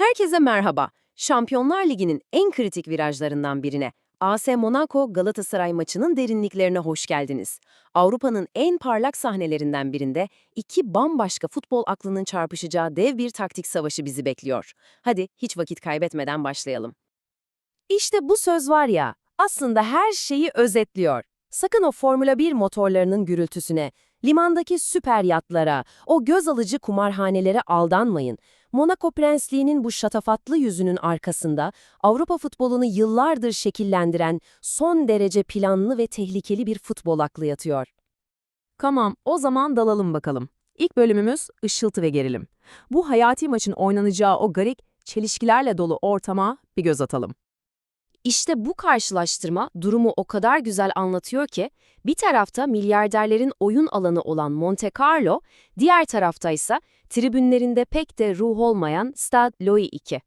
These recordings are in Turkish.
Herkese merhaba. Şampiyonlar Ligi'nin en kritik virajlarından birine, AS Monaco Galatasaray maçının derinliklerine hoş geldiniz. Avrupa'nın en parlak sahnelerinden birinde iki bambaşka futbol aklının çarpışacağı dev bir taktik savaşı bizi bekliyor. Hadi hiç vakit kaybetmeden başlayalım. İşte bu söz var ya, aslında her şeyi özetliyor. Sakın o Formula 1 motorlarının gürültüsüne, limandaki süper yatlara, o göz alıcı kumarhanelere aldanmayın. Monaco Prensliği'nin bu şatafatlı yüzünün arkasında Avrupa futbolunu yıllardır şekillendiren son derece planlı ve tehlikeli bir futbol aklı yatıyor. Tamam, o zaman dalalım bakalım. İlk bölümümüz ışıltı ve gerilim. Bu hayati maçın oynanacağı o garip, çelişkilerle dolu ortama bir göz atalım. İşte bu karşılaştırma durumu o kadar güzel anlatıyor ki, bir tarafta milyarderlerin oyun alanı olan Monte Carlo, diğer tarafta ise tribünlerinde pek de ruh olmayan Stade Louis II.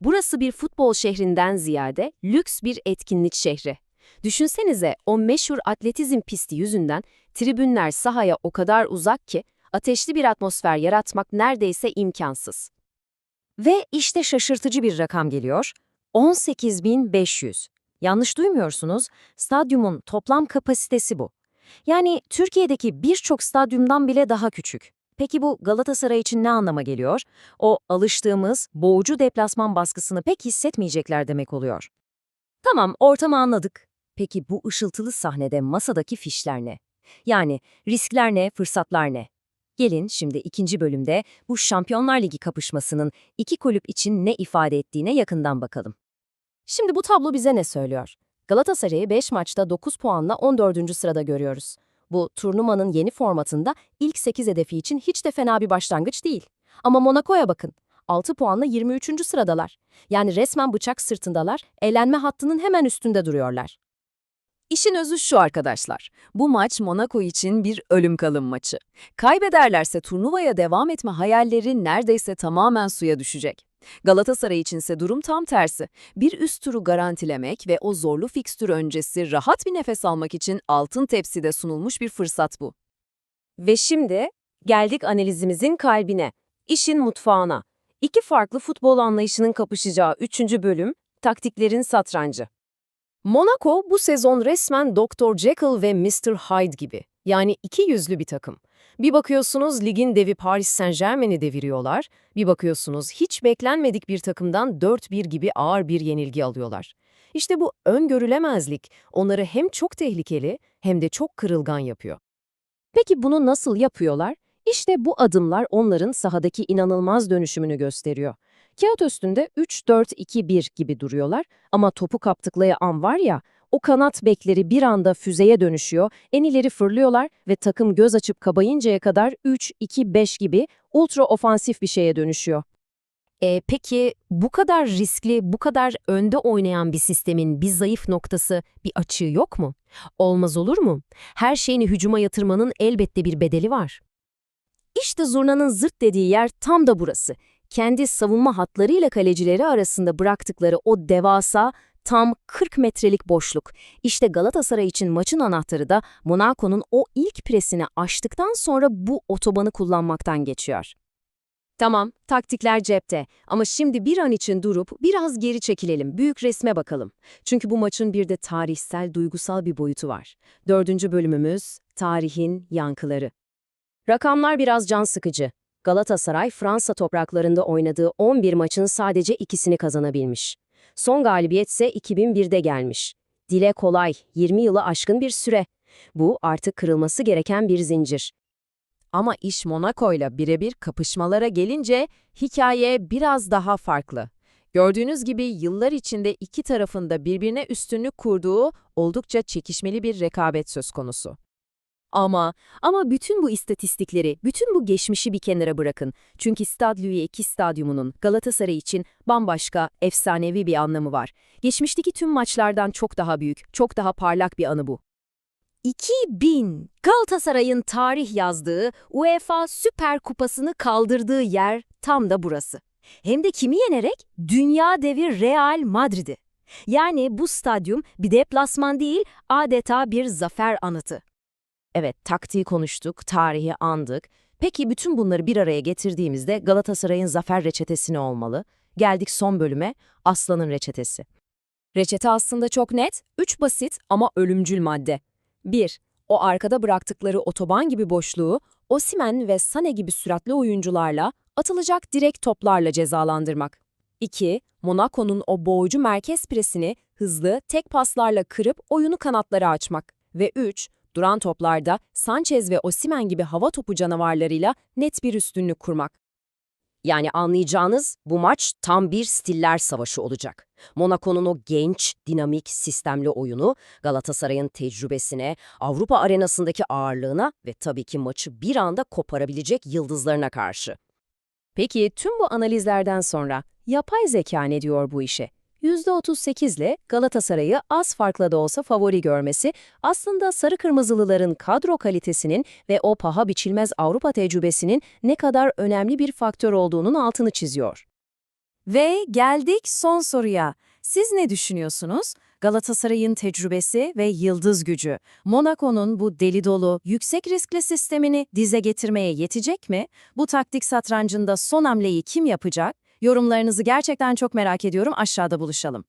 Burası bir futbol şehrinden ziyade lüks bir etkinlik şehri. Düşünsenize o meşhur atletizm pisti yüzünden tribünler sahaya o kadar uzak ki ateşli bir atmosfer yaratmak neredeyse imkansız. Ve işte şaşırtıcı bir rakam geliyor. 18.500. Yanlış duymuyorsunuz, stadyumun toplam kapasitesi bu. Yani Türkiye'deki birçok stadyumdan bile daha küçük. Peki bu Galatasaray için ne anlama geliyor? O alıştığımız boğucu deplasman baskısını pek hissetmeyecekler demek oluyor. Tamam, ortamı anladık. Peki bu ışıltılı sahnede masadaki fişler ne? Yani riskler ne, fırsatlar ne? Gelin şimdi ikinci bölümde bu Şampiyonlar Ligi kapışmasının iki kulüp için ne ifade ettiğine yakından bakalım. Şimdi bu tablo bize ne söylüyor? Galatasaray'ı 5 maçta 9 puanla 14. sırada görüyoruz. Bu turnuvanın yeni formatında ilk 8 hedefi için hiç de fena bir başlangıç değil. Ama Monaco'ya bakın. 6 puanla 23. sıradalar. Yani resmen bıçak sırtındalar, eğlenme hattının hemen üstünde duruyorlar. İşin özü şu arkadaşlar. Bu maç Monaco için bir ölüm kalım maçı. Kaybederlerse turnuvaya devam etme hayalleri neredeyse tamamen suya düşecek. Galatasaray içinse durum tam tersi. Bir üst turu garantilemek ve o zorlu fikstür öncesi rahat bir nefes almak için altın tepside sunulmuş bir fırsat bu. Ve şimdi geldik analizimizin kalbine, işin mutfağına. İki farklı futbol anlayışının kapışacağı üçüncü bölüm, taktiklerin satrancı. Monaco bu sezon resmen Dr. Jekyll ve Mr. Hyde gibi. Yani iki yüzlü bir takım. Bir bakıyorsunuz ligin devi Paris Saint-Germain'i deviriyorlar, bir bakıyorsunuz hiç beklenmedik bir takımdan 4-1 gibi ağır bir yenilgi alıyorlar. İşte bu öngörülemezlik onları hem çok tehlikeli hem de çok kırılgan yapıyor. Peki bunu nasıl yapıyorlar? İşte bu adımlar onların sahadaki inanılmaz dönüşümünü gösteriyor. Kağıt üstünde 3-4-2-1 gibi duruyorlar ama topu kaptıkları an var ya, o kanat bekleri bir anda füzeye dönüşüyor, en ileri fırlıyorlar ve takım göz açıp kabayıncaya kadar 3-2-5 gibi ultra ofansif bir şeye dönüşüyor. E, peki bu kadar riskli, bu kadar önde oynayan bir sistemin bir zayıf noktası, bir açığı yok mu? Olmaz olur mu? Her şeyini hücuma yatırmanın elbette bir bedeli var. İşte zurnanın zırt dediği yer tam da burası. Kendi savunma hatlarıyla kalecileri arasında bıraktıkları o devasa, tam 40 metrelik boşluk. İşte Galatasaray için maçın anahtarı da Monaco'nun o ilk presini aştıktan sonra bu otobanı kullanmaktan geçiyor. Tamam, taktikler cepte ama şimdi bir an için durup biraz geri çekilelim, büyük resme bakalım. Çünkü bu maçın bir de tarihsel, duygusal bir boyutu var. Dördüncü bölümümüz, tarihin yankıları. Rakamlar biraz can sıkıcı. Galatasaray, Fransa topraklarında oynadığı 11 maçın sadece ikisini kazanabilmiş. Son galibiyet ise 2001'de gelmiş. Dile kolay, 20 yılı aşkın bir süre. Bu artık kırılması gereken bir zincir. Ama iş Monaco'yla birebir kapışmalara gelince hikaye biraz daha farklı. Gördüğünüz gibi yıllar içinde iki tarafında birbirine üstünlük kurduğu oldukça çekişmeli bir rekabet söz konusu. Ama, ama bütün bu istatistikleri, bütün bu geçmişi bir kenara bırakın. Çünkü Louis II stadyumunun Galatasaray için bambaşka, efsanevi bir anlamı var. Geçmişteki tüm maçlardan çok daha büyük, çok daha parlak bir anı bu. 2000 Galatasaray'ın tarih yazdığı UEFA Süper Kupası'nı kaldırdığı yer tam da burası. Hem de kimi yenerek? Dünya devi Real Madrid'i. Yani bu stadyum bir deplasman değil, adeta bir zafer anıtı. Evet, taktiği konuştuk, tarihi andık. Peki bütün bunları bir araya getirdiğimizde Galatasaray'ın zafer reçetesi ne olmalı? Geldik son bölüme, Aslan'ın reçetesi. Reçete aslında çok net, üç basit ama ölümcül madde. 1. O arkada bıraktıkları otoban gibi boşluğu, Osimen ve Sane gibi süratli oyuncularla, atılacak direkt toplarla cezalandırmak. 2. Monaco'nun o boğucu merkez presini hızlı, tek paslarla kırıp oyunu kanatlara açmak. Ve 3. Duran toplarda Sanchez ve Osimen gibi hava topu canavarlarıyla net bir üstünlük kurmak. Yani anlayacağınız bu maç tam bir stiller savaşı olacak. Monaco'nun o genç, dinamik, sistemli oyunu, Galatasaray'ın tecrübesine, Avrupa arenasındaki ağırlığına ve tabii ki maçı bir anda koparabilecek yıldızlarına karşı. Peki tüm bu analizlerden sonra yapay zeka ne diyor bu işe? %38 ile Galatasaray'ı az farkla da olsa favori görmesi aslında sarı kırmızılıların kadro kalitesinin ve o paha biçilmez Avrupa tecrübesinin ne kadar önemli bir faktör olduğunun altını çiziyor. Ve geldik son soruya. Siz ne düşünüyorsunuz? Galatasaray'ın tecrübesi ve yıldız gücü, Monaco'nun bu deli dolu, yüksek riskli sistemini dize getirmeye yetecek mi? Bu taktik satrancında son hamleyi kim yapacak? Yorumlarınızı gerçekten çok merak ediyorum. Aşağıda buluşalım.